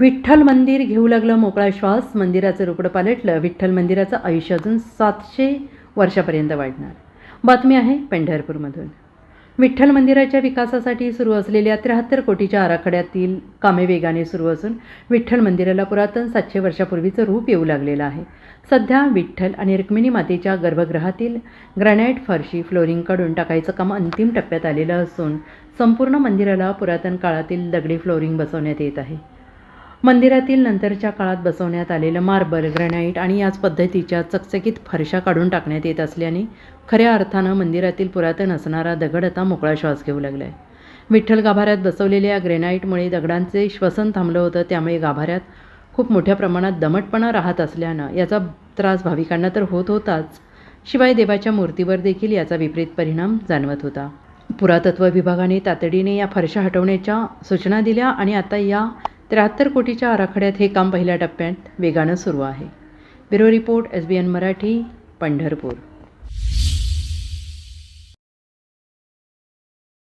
विठ्ठल मंदिर घेऊ लागलं मोकळा श्वास. मंदिराचं रुकडं पालटलं. विठ्ठल मंदिराचं आयुष्य अजून सातशे वर्षापर्यंत वाढणार. बातमी आहे पंढरपूरमधून. विठ्ठल मंदिराच्या विकासासाठी सुरू असलेल्या त्र्याहत्तर कोटीच्या आराखड्यातील कामे वेगाने सुरू असून विठ्ठल मंदिराला पुरातन सातशे वर्षापूर्वीचं रूप येऊ लागलेलं आहे. सध्या विठ्ठल आणि रुक्मिणी मातेच्या गर्भगृहातील ग्रॅनाईट फरशी फ्लोरिंग काढून टाकायचं काम अंतिम टप्प्यात आलेलं असून संपूर्ण मंदिराला पुरातन काळातील दगडी फ्लोरिंग बसवण्यात येत आहे. मंदिरातील नंतरच्या काळात बसवण्यात आलेलं मार्बल ग्रॅनाईट आणि याच पद्धतीच्या चकचकीत फरशा काढून टाकण्यात येत असल्याने खऱ्या अर्थानं मंदिरातील पुरातन असणारा दगड आता मोकळा श्वास घेऊ लागला आहे विठ्ठल गाभाऱ्यात बसवलेल्या ग्रेनाईटमुळे दगडांचे श्वसन थांबलं होतं त्यामुळे गाभाऱ्यात खूप मोठ्या प्रमाणात दमटपणा राहत असल्यानं याचा त्रास भाविकांना तर होत होताच शिवाय देवाच्या मूर्तीवर देखील याचा विपरीत परिणाम जाणवत होता. पुरातत्व विभागाने तातडीने या फरशा हटवण्याच्या सूचना दिल्या आणि आता या त्र्याहत्तर कोटीच्या आराखड्यात हे काम पहिल्या टप्प्यात वेगानं सुरू आहे. Bureau report S B N Marathi Pandharpur.